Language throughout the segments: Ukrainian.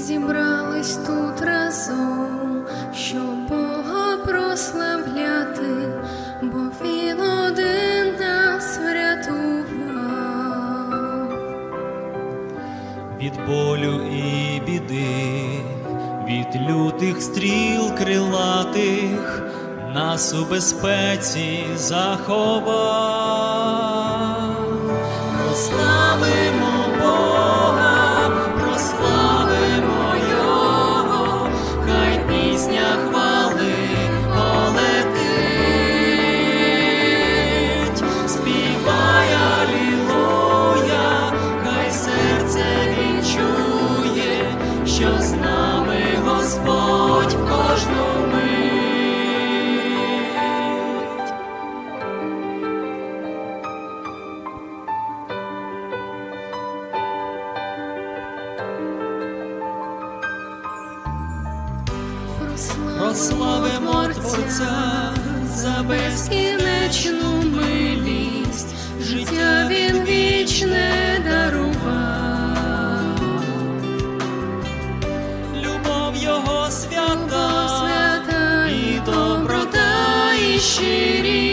зібрались тут разом, щоб Бога прославляти, бо Він один нас врятував. від болю і біди, від лютих стріл крилатих, нас у безпеці заховав. Прославимо Творця за безкінечну милість, життя він вічне дарував, любов його свята, Свята і доброта, і щирість,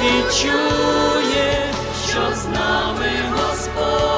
відчує, що з нами Господь.